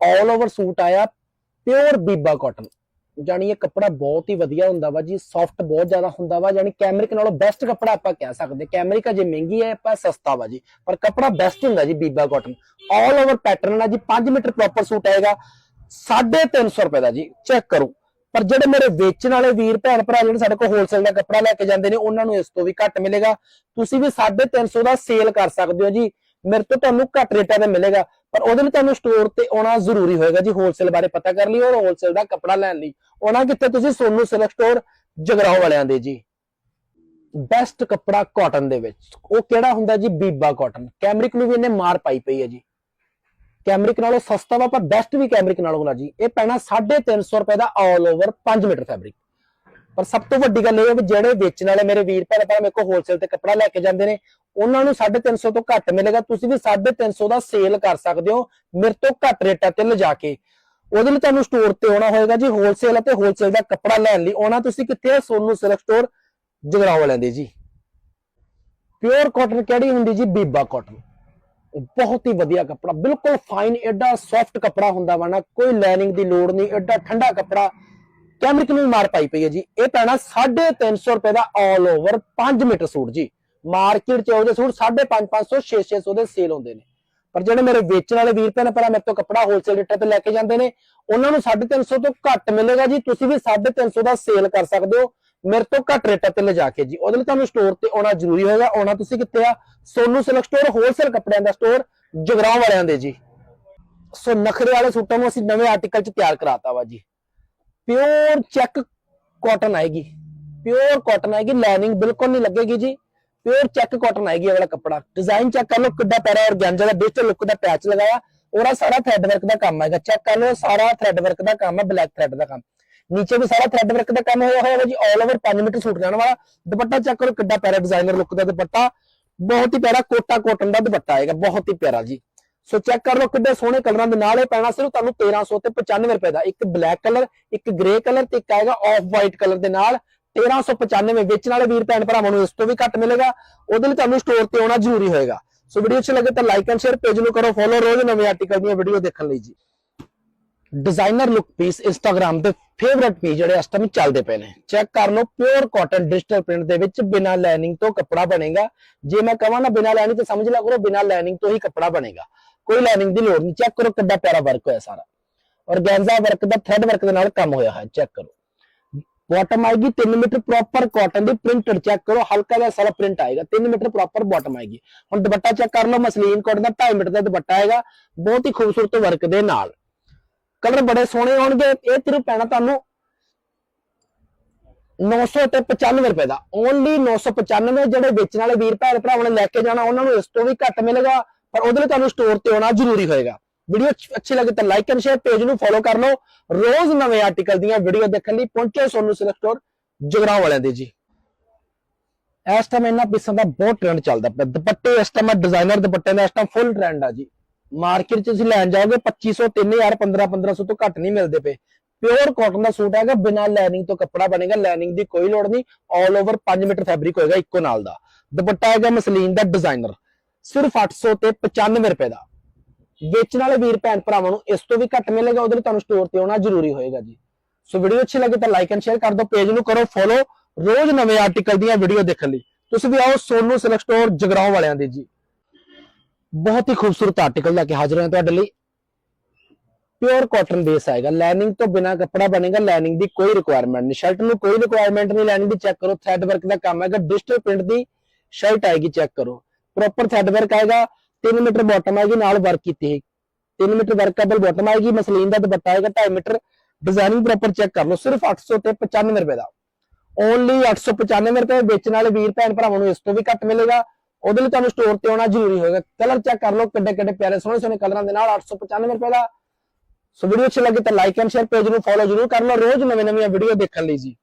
ਆਲ over suit ਆਇਆ pure ਬੀਬਾ cotton ਜਾਨੀ ਇਹ ਕੱਪੜਾ ਬਹੁਤ ਹੀ ਵਧੀਆ ਹੁੰਦਾ ਵਾ ਜੀ ਸੌਫਟ ਬਹੁਤ ਜ਼ਿਆਦਾ ਹੁੰਦਾ ਵਾ ਜਾਨੀ ਕੈਮਰਿਕ ਨਾਲੋਂ ਬੈਸਟ ਕੱਪੜਾ ਆਪਾਂ ਕਹਿ ਸਕਦੇ। ਕੈਮਰਿਕ ਅਜੇ ਮਹਿੰਗੀ ਹੈ, ਆਪਾਂ ਸਸਤਾ ਵਾ ਜੀ, ਪਰ ਕੱਪੜਾ ਬੈਸਟ ਹੁੰਦਾ ਜੀ ਬੀਬਾ ਕਾਟਨ ਆਲ ਓਵਰ ਪੈਟਰਨ ਆ ਜੀ 5 ਮੀਟਰ ਪ੍ਰੋਪਰ ਸੂਟ ਆਏਗਾ 350 ਰੁਪਏ ਦਾ ਜੀ ਚੈੱਕ ਕਰੋ। ਪਰ ਜਿਹੜੇ ਮੇਰੇ ਵੇਚਣ ਵਾਲੇ ਵੀਰ ਭੈਣ ਭਰਾ ਜਿਹੜੇ ਸਾਡੇ ਕੋਲ ਹੋਲਸੇਲ ਦਾ ਕੱਪੜਾ ਲੈ ਕੇ ਜਾਂਦੇ ਨੇ, ਉਹਨਾਂ ਨੂੰ ਇਸ ਤੋਂ ਵੀ ਘੱਟ ਮਿਲੇਗਾ। ਤੁਸੀਂ ਵੀ 350 ਦਾ ਸੇਲ ਕਰ ਸਕਦੇ ਹੋ ਜੀ, ਮੇਰੇ ਤੋਂ ਤੁਹਾਨੂੰ ਘੱਟ ਰੇਟਾਂ ਤੇ ਮਿਲੇਗਾ। ਪਰ ਉਹਦੇ ਲਈ ਤੁਹਾਨੂੰ ਸਟੋਰ ਤੇ ਆਉਣਾ ਜ਼ਰੂਰੀ ਹੋਏਗਾ ਜੀ ਹੋਲਸੇਲ ਬਾਰੇ ਪਤਾ ਕਰ ਲਈ ਔਰ ਹੋਲਸੇਲ ਦਾ ਕੱਪੜਾ ਲੈਣ ਲਈ। ਆਉਣਾ ਕਿੱਥੇ ਤੁਸੀਂ? ਸੋਨੂ ਸਿਲਕ ਸਟੋਰ ਜਗਰਾਓ ਵਾਲਿਆਂ ਦੇ ਜੀ। ਬੈਸਟ ਕੱਪੜਾ ਕਾਟਨ ਦੇ ਵਿੱਚ। ਉਹ ਕਿਹੜਾ ਹੁੰਦਾ ਜੀ? ਬੀਬਾ ਕਾਟਨ ਕੈਮਰਿਕ ਨੂੰ ਵੀ ਇਹਨੇ ਮਾਰ ਪਾਈ ਪਈ ਹੈ ਜੀ। ਕੈਮਰਿਕ ਨਾਲੋਂ ਸਸਤਾ ਵਾ, ਪਰ ਬੈਸਟ ਵੀ ਕੈਮਰਿਕ ਨਾਲੋਂ ਹੋਣਾ ਜੀ। ਇਹ ਪੈਣਾ 350 ਰੁਪਏ ਦਾ ਆਲ ਓਵਰ 5 ਮੀਟਰ ਫੈਬਰਿਕ ਪਰ ਸਭ ਤੋਂ ਵੱਡੀ ਗੱਲ ਇਹ ਹੈ ਵੀ ਜਿਹੜੇ ਵੇਚਣ ਵਾਲੇ ਮੇਰੇ ਵੀਰ ਭੈਣ ਭਰਾ ਮੇਰੇ ਕੋਲ ਹੋਲਸੇਲ ਤੇ ਕੱਪੜਾ ਲੈ ਕੇ ਜਾਂਦੇ ਨੇ, ਉਹਨਾਂ ਨੂੰ 350 ਤੋਂ ਘੱਟ ਮਿਲੇਗਾ। ਤੁਸੀਂ ਵੀ 350 ਦਾ ਸੇਲ ਕਰ ਸਕਦੇ ਹੋ, ਮੇਰੇ ਤੋਂ ਘੱਟ ਰੇਟਾਂ ਤੇ ਲਿਜਾ ਕੇ। ਉਹਦੇ ਲਈ ਤੁਹਾਨੂੰ ਸਟੋਰ ਤੇ ਆਉਣਾ ਹੋਏਗਾ ਜੀ ਹੋਲਸੇਲ ਅਤੇ ਹੋਲਸੇਲ ਦਾ ਕੱਪੜਾ ਲੈਣ ਲਈ। ਆਉਣਾ ਤੁਸੀਂ ਕਿੱਥੇ ਹੈ? ਸੋਨੂ ਸਿਲਕ ਸਟੋਰ ਜਗਰਾਉਂ ਲੈਂਦੇ ਜੀ। ਪਿਓਰ ਕਾਟਨ ਕਿਹੜੀ ਹੁੰਦੀ ਜੀ? ਬੀਬਾ ਕਾਟਨ ਬਹੁਤ ਹੀ ਵਧੀਆ ਕੱਪੜਾ, ਬਿਲਕੁਲ ਫਾਈਨ ਐਡਾ ਸੌਫਟ ਕੱਪੜਾ ਹੁੰਦਾ ਵਾ ਨਾ, ਕੋਈ ਲਾਈਨਿੰਗ ਦੀ ਲੋੜ ਨਹੀਂ ਐਡਾ ਠੰਡਾ ਕੱਪੜਾ। ਕੈਮਰਿਕ ਨੂੰ ਵੀ ਮਾਰ ਪਾਈ ਪਈ ਹੈ ਜੀ? ਇਹ ਪੈਣਾ 350 ਰੁਪਏ ਦਾ ਆਲ ਓਵਰ 5 ਮੀਟਰ ਸੂਟ ਜੀ। ਮਾਰਕੀਟ 'ਚ ਉਹਦੇ ਸੂਟ 550 500 600 ਦੇ ਸੇਲ ਹੁੰਦੇ ਨੇ। ਪਰ ਜਿਹੜੇ ਮੇਰੇ ਵੇਚਣ ਵਾਲੇ ਵੀਰ ਭੈਣ ਭਰਾ ਮੇਰੇ ਤੋਂ ਕੱਪੜਾ ਹੋਲਸੇਲ ਰੇਟਾਂ ਤੇ ਲੈ ਕੇ ਜਾਂਦੇ ਨੇ, ਉਹਨਾਂ ਨੂੰ 350 ਤੋਂ ਘੱਟ ਮਿਲੇਗਾ ਜੀ। ਤੁਸੀਂ ਵੀ 350 ਦਾ ਸੇਲ ਕਰ ਸਕਦੇ ਹੋ। ਮੇਰੇ ਤੋਂ ਘੱਟ ਰੇਟਾਂ ਤੇ ਲਿਜਾ ਕੇ ਜੀ। ਉਹਦੇ ਲਈ ਤੁਹਾਨੂੰ ਸਟੋਰ ਤੇ ਆਉਣਾ ਜ਼ਰੂਰੀ ਹੋਏਗਾ। ਆਉਣਾ ਤੁਸੀਂ ਕਿੱਥੇ ਆ? ਸੋਨੂ ਸਿਲਕ ਸਟੋਰ ਹੋਲਸੇਲ ਕੱਪੜਿਆਂ ਦਾ ਸਟੋਰ ਜਗਰਾਉਂ ਵਾਲਿਆਂ ਦੇ ਜੀ। ਸੋ ਨਖਰੇ ਵਾਲੇ ਸੂਟਾਂ ਨੂੰ ਅਸੀਂ ਨਵੇਂ ਆਰਟੀਕਲ 'ਚ ਤਿਆਰ ਕਰਾਤਾ ਵਾ ਜੀ। ਪਿਓਰ ਚੈੱਕ ਕਾਟਨ ਆਏਗੀ। ਪਿਓਰ ਕਾਟਨ ਆਏਗੀ ਲਾਈਨਿੰਗ ਬਿਲਕੁਲ ਨਹੀਂ ਲੱਗੇਗੀ ਜੀ। ਪਿਓਰ ਚੈੱਕ ਕਾਟਨ ਆਏਗੀ ਅਗਲਾ ਕੱਪੜਾ। ਡਿਜ਼ਾਈਨ ਚੈੱਕ ਕਰ ਲਓ ਕਿੱਡਾ ਪਿਆਰਾ ਔਰਗੈਂਜਾ ਦਾ ਡਿਜੀਟਲ ਲੁੱਕ ਦਾ ਪੈਚ ਲਗਾਇਆ। ਉਹਦਾ ਸਾਰਾ ਥ੍ਰੈਡ ਵਰਕ ਦਾ ਕੰਮ ਹੈਗਾ ਚੈੱਕ ਕਰ ਲਓ, ਸਾਰਾ ਥ੍ਰੈਡ ਵਰਕ ਦਾ ਕੰਮ ਹੈ ਬਲੈਕ ਥ੍ਰੈਡ ਦਾ ਕੰਮ। ਨੀਚੇ ਵੀ ਸਾਰਾ ਥ੍ਰੈਡ ਵਰਕ ਦਾ ਕੰਮ ਹੋਇਆ ਹੋਇਆ ਜੀ ਆਲ ਓਵਰ 5 ਮੀਟਰ ਸੂਟ ਜਾਣ ਵਾਲਾ। ਦੁਪੱਟਾ ਚੈੱਕ ਕਰੋ ਕਿੱਡਾ ਪਿਆਰਾ ਡਿਜ਼ਾਈਨਰ ਲੁੱਕ ਦਾ ਦੁਪੱਟਾ। ਬਹੁਤ ਹੀ ਪਿਆਰਾ ਕੋਟਾ ਕੋਟਨ ਦਾ ਦੁਪੱਟਾ ਆਏਗਾ, ਬਹੁਤ ਹੀ ਪਿਆਰਾ ਜੀ। ਸੋ ਚੈੱਕ ਕਰ ਲਓ ਕਿੱਡੇ ਸੋਹਣੇ ਕਲਰਾਂ ਦੇ ਨਾਲ ਇਹ ਪੈਣਾ ਸਿਰਫ ਤੁਹਾਨੂੰ 1300 ਤੇ 95 ਰੁਪਏ ਦਾ। ਇੱਕ ਬਲੈਕ ਕਲਰ ਇੱਕ ਗ੍ਰੇ ਕਲਰ ਤੇ ਇੱਕ ਆਏਗਾ ਆਫ ਵਾਈਟ ਕਲਰ ਦੇ ਨਾਲ। 1395 ਵੇਚਣ ਵਾਲੇ ਵੀਰ ਭੈਣ ਭਰਾਵਾਂ ਨੂੰ ਇਸ ਤੋਂ ਵੀ ਘੱਟ ਮਿਲੇਗਾ। ਉਹਦੇ ਲਈ ਤੁਹਾਨੂੰ ਸਟੋਰ ਤੇ ਆਉਣਾ ਜ਼ਰੂਰੀ ਹੋਏਗਾ। ਸੋ ਵੀਡੀਓ ਅੱਛੀ ਲੱਗੇ ਤਾਂ ਲਾਈਕ ਐਂਡ ਸ਼ੇਅਰ ਪੇਜ ਨੂੰ ਕਰੋ। ਫੋਲੋ ਰੋਜ਼ ਨਵੇਂ ਆਰਟੀਕਲ ਦੀਆਂ ਵੀਡੀਓ ਦੇਖਣ ਲਈ ਜੀ। ਡਿਜ਼ਾਈਨਰ ਲੁੱਕ ਪੀਸ ਇੰਸਟਾਗ੍ਰam ਤੇ ਫੇਵਰਿਟ ਪੀਸ ਜਿਹੜੇ ਇਸ ਟਾਈਮ ਚੱਲਦੇ ਪਏ ਨੇ। ਚੈੱਕ ਕਰ ਲਓ ਪਿਓਰ ਕਾਟਨ ਡਿਜੀਟਲ ਪ੍ਰਿੰਟ ਦੇ ਵਿੱਚ ਬਿਨਾ ਲਾਈਨਿੰਗ ਤੋਂ ਕੱਪੜਾ ਬਣੇਗਾ। ਜੇ ਮੈਂ ਕਹਾਂ ਨਾ ਬਿਨਾ ਲਾਈਨਿੰਗ ਤੇ ਸਮਝ ਲਿਆ ਕਰੋ, ਬਿਨਾ ਲਾਈਨਿੰਗ ਤੋਂ ਹੀ ਕੱਪੜਾ ਬਣੇਗਾ। ਕੋਈ ਲਾਈਨਿੰਗ ਦੀ ਲੋੜ ਨਹੀਂ ਚੈੱਕ ਕਰੋ ਕਿੱਡਾ ਪਿਆਰਾ ਵਰਕ ਹੋਇਆ ਸਾਰਾ। ਔਰਗੈਂਜ਼ਾ ਵਰਕ ਦਾ ਥ੍ਰੈਡ ਵਰਕ ਦੇ ਨਾਲ ਕੰਮ ਹੋਇਆ ਹੈ ਚੈੱਕ ਕਰੋ। ਬਾਟਮ ਆਏਗੀ 3 ਮੀਟਰ ਪ੍ਰੋਪਰ ਕਾਟਨ ਦੀ ਪ੍ਰਿੰਟਡ ਚੈੱਕ ਕਰੋ, ਹਲਕਾ ਜਿਹਾ ਸਾਰਾ ਪ੍ਰਿੰਟ ਆਏਗਾ 3 ਮੀਟਰ ਪ੍ਰੋਪਰ ਬਾਟਮ ਆਏਗੀ। ਹੁਣ ਦੁਪੱਟਾ ਚੈੱਕ ਕਰ ਲਓ, ਮਸਲੀਨ ਕਾਟਨ ਦਾ 2.5 ਮੀਟਰ ਦਾ ਦੁਪੱਟਾ ਆਏਗਾ, ਬਹੁਤ ਹੀ ਖੂਬਸੂਰਤ ਵਰਕ ਦੇ ਨਾਲ। ਕਲਰ ਬੜੇ ਸੋਹਣੇ ਹੋਣਗੇ, ਇਹ ਤੇਰੇ ਪੈਣਾ ਤੁਹਾਨੂੰ 900 ਤੇ 95 ਰੁਪਏ ਦਾ ਓਨਲੀ 995 ਜਿਹੜੇ ਵੇਚਣ ਵਾਲੇ ਵੀਰ ਭੈਣ ਭਰਾਵਾਂ ਨੇ ਲੈ ਕੇ ਜਾਣਾ, ਉਹਨਾਂ ਨੂੰ ਇਸ ਤੋਂ ਵੀ ਘੱਟ ਮਿਲੇਗਾ। ਪਰ ਉਹਦੇ ਲਈ ਤੁਹਾਨੂੰ ਸਟੋਰ ਤੇ ਆਉਣਾ ਜ਼ਰੂਰੀ ਹੋਏਗਾ। ਵੀਡੀਓ ਅੱਛੀ ਲੱਗੇ ਤਾਂ ਲਾਈਕ ਐਂਡ ਸ਼ੇਅਰ ਪੇਜ ਨੂੰ ਫੋਲੋ ਕਰ ਲਓ। ਰੋਜ਼ ਨਵੇਂ ਆਰਟੀਕਲ ਦੀਆਂ ਵੀਡੀਓ ਦੇਖਣ ਲਈ ਪਹੁੰਚੋ ਸੋਨੂ ਸਿਲਕ ਸਟੋਰ ਜਗਰਾਉਂ ਵਾਲਿਆਂ ਦੇ ਜੀ। ਇਸ ਟਾਈਮ ਇਹਨਾਂ ਪੀਸਾਂ ਦਾ ਬਹੁਤ ਟ੍ਰੈਂਡ ਚੱਲਦਾ ਪਿਆ। ਦੁਪੱਟੇ ਇਸ ਟਾਈਮ ਡਿਜ਼ਾਈਨਰ ਦੁਪੱਟੇ ਦਾ ਇਸ ਟਾਈਮ ਫੁੱਲ ਟ੍ਰੈਂਡ ਆ ਜੀ। ਮਾਰਕੀਟ 'ਚ ਤੁਸੀਂ ਲੈਣ ਜਾਓਗੇ 2500 3000 15 1500 ਤੋਂ ਘੱਟ ਨਹੀਂ ਮਿਲਦੇ ਪਏ। ਪਿਓਰ ਕਾਟਨ ਦਾ ਸੂਟ ਹੈਗਾ, ਬਿਨਾਂ ਲਾਈਨਿੰਗ ਤੋਂ ਕੱਪੜਾ ਬਣੇਗਾ ਲਾਈਨਿੰਗ ਦੀ ਕੋਈ ਲੋੜ ਨਹੀਂ। ਆਲ ਓਵਰ 5 ਮੀਟਰ ਫੈਬਰਿਕ ਹੋਏਗਾ ਇੱਕੋ ਨਾਲ ਦਾ। ਦੁਪੱਟਾ ਹੈਗਾ ਮਸਲੀਨ ਦਾ ਡਿਜ਼ਾਈਨਰ ਸਿਰਫ 800 ਤੇ 95 ਰੁਪਏ ਦਾ। ਵੇਚਣ ਵਾਲੇ ਵੀਰ ਭੈਣ ਭਰਾਵਾਂ ਨੂੰ ਇਸ ਤੋਂ ਵੀ ਘੱਟ ਮਿਲੇਗਾ, ਉਹਦੇ ਲਈ ਤੁਹਾਨੂੰ ਸਟੋਰ ਤੇ ਆਉਣਾ ਜ਼ਰੂਰੀ ਹੋਏਗਾ ਜੀ। ਸੋ ਵੀਡੀਓ ਅੱਛੀ ਲੱਗੇ ਤਾਂ ਲਾਈਕ ਐਂਡ ਸ਼ੇਅਰ ਕਰ ਦਿਓ ਪੇਜ ਨੂੰ ਕਰੋ ਫੋਲੋ ਰੋਜ਼ ਨਵੇਂ ਆਰਟੀਕਲ ਦੀਆਂ ਵੀਡੀਓ ਦੇਖਣ ਲਈ। ਤੁਸੀਂ ਵੀ ਆਓ ਸੋਨੂ ਸਿਲਕ ਸਟੋਰ ਜਗਰਾਉਂ ਵਾਲਿਆਂ ਦੇ ਜੀ। ਬਹੁਤ ਹੀ ਖੂਬਸੂਰਤ ਆਰਟੀਕਲ ਲੈ ਕੇ ਹਾਜ਼ਰ ਹਾਂ ਤੁਹਾਡੇ ਲਈ। ਪਿਓਰ ਕਾਟਨ ਬੇਸ ਆਏਗਾ। ਲਾਈਨਿੰਗ ਤੋਂ ਬਿਨਾ ਕੱਪੜਾ ਬਣੇਗਾ ਲਾਈਨਿੰਗ ਦੀ ਕੋਈ ਰਿਕੁਆਇਰਮੈਂਟ ਨਹੀਂ। ਸ਼ਰਟ ਨੂੰ ਕੋਈ ਰਿਕੁਆਇਰਮੈਂਟ ਨਹੀਂ ਲਾਈਨਿੰਗ ਦੀ ਚੈੱਕ ਕਰੋ। ਥ੍ਰੈਡ ਵਰਕ ਦਾ ਕੰਮ ਹੈਗਾ ਡਿਜੀਟਲ ਪ੍ਰਿੰਟ ਦੀ ਸ਼ਰਟ ਆਏਗੀ ਚੈੱਕ ਕਰੋ। ਪ੍ਰੋਪਰ ਥ੍ਰੈਡ ਵਰਕ ਆਏਗਾ 3 ਮੀਟਰ ਬਾਟਮ ਆਏਗੀ, ਨਾਲ ਵਰਕ ਕੀਤੀ ਹੈ 3 ਮੀਟਰ ਵਰਕੇਬਲ ਬਾਟਮ ਆਏਗੀ, ਮਸਲੀਨ ਦਾ ਦੁਪੱਟਾ ਆਏਗਾ 2.5 ਮੀਟਰ ਡਿਜ਼ਾਈਨਿੰਗ ਪ੍ਰੋਪਰ ਚੈੱਕ ਕਰ ਲਓ, ਸਿਰਫ 800 ਤੇ 95 ਰੁਪਏ ਦਾ। ਓਨਲੀ 895 ਰੁਪਏ ਵੇਚਣ ਵਾਲੇ ਵੀਰ ਭੈਣ ਭਰਾਵਾਂ ਨੂੰ ਇਸ ਤੋਂ ਵੀ ਘੱਟ ਮਿਲੇਗਾ। ਉਹਦੇ ਲਈ ਤੁਹਾਨੂੰ ਸਟੋਰ ਤੇ ਆਉਣਾ ਜ਼ਰੂਰੀ ਹੋਏਗਾ। ਕਲਰ ਚੈੱਕ ਕਰ ਲਓ, ਕਿੱਡੇ ਕਿੱਡੇ ਪਿਆਰੇ ਸੋਹਣੇ ਸੋਹਣੇ ਕਲਰਾਂ ਦੇ ਨਾਲ 895 ਰੁਪਏ ਦਾ। ਸੋ ਵੀਡੀਓ ਅੱਛੀ ਲੱਗੇ ਤਾਂ ਲਾਈਕ ਐਂਡ ਸ਼ੇਅਰ ਪੇਜ ਨੂੰ ਫੋਲੋ ਜ਼ਰੂਰ ਕਰ ਲਓ। ਰੋਜ਼ ਨਵੇਂ ਨਵੀਆਂ ਵੀਡੀਓ ਦੇਖਣ ਲਈ ਜੀ।